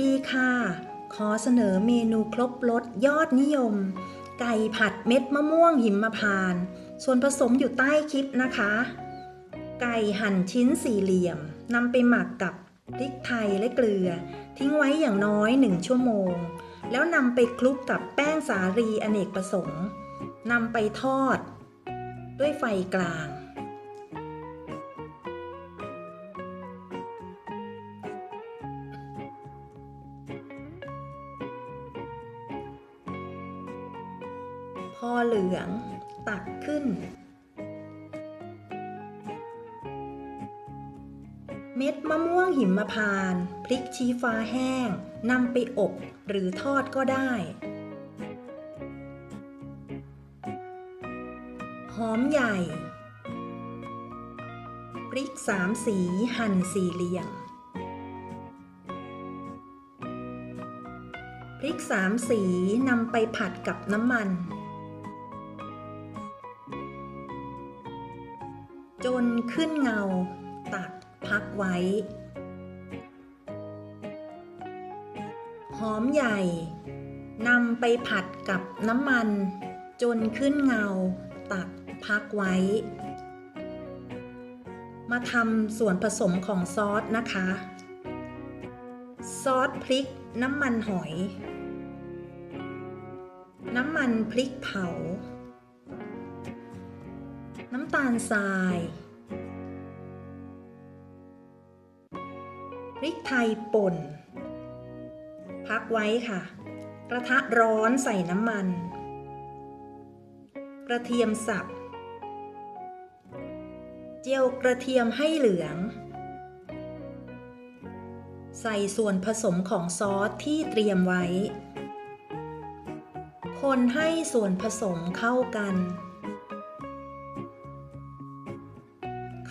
ดีค่ะ ขอเสนอเมนูครบรสยอดนิยม ไก่ผัดเม็ดมะม่วงหิมพานต์ส่วนผสมอยู่ใต้คลิปนะคะ ไก่หั่นชิ้นสี่เหลี่ยมนำไปหมักกับพริกไทยและเกลือ ทิ้งไว้อย่างน้อย1ชั่วโมง แล้วนำไปคลุกกับแป้งสาลีอเนกประสงค์นำไปทอด ด้วยไฟกลาง พอเหลือง ตักขึ้น เม็ดมะม่วงหิมพานต์พริกชี้ฟ้าแห้งนำไปอบหรือทอดก็ได้ หอมใหญ่ พริกสามสีหั่นสี่เหลี่ยมพริกสามสีนำไปผัดกับน้ำมัน จนขึ้นเงา ตักพักไว้ หอมใหญ่นำไปผัดกับน้ำมัน จนขึ้นเงา ตักพักไว้ มาทำส่วนผสมของซอสนะคะ ซอสพริกน้ำมันหอย น้ำมันพริกเผา น้ำตาลทรายพริกไทยป่น พักไว้ค่ะ กระทะร้อนใส่น้ำมัน กระเทียมสับ เจียวกระเทียมให้เหลือง ใส่ส่วนผสมของซอสที่เตรียมไว้ คนให้ส่วนผสมเข้ากัน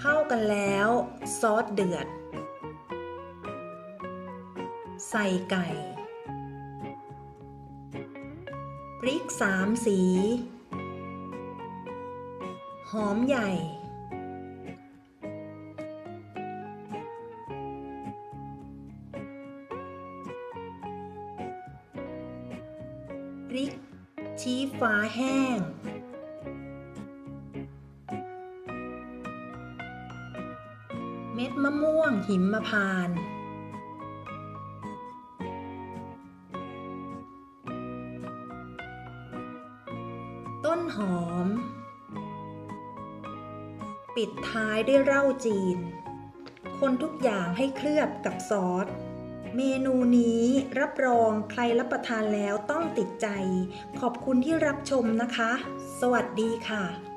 เข้ากันแล้ว ซอสเดือด ใส่ไก่ พริกสามสี หอมใหญ่ พริกชี้ฟ้าแห้ง ม็ดมะม่วงหิมพานต์ต้นหอม ปิดท้ายด้วยเหล้าจีน คนทุกอย่างให้เคลือบกับซอส เมนูนี้รับรองใครรับประทานแล้วต้องติดใจ ขอบคุณที่รับชมนะคะ สวัสดีค่ะ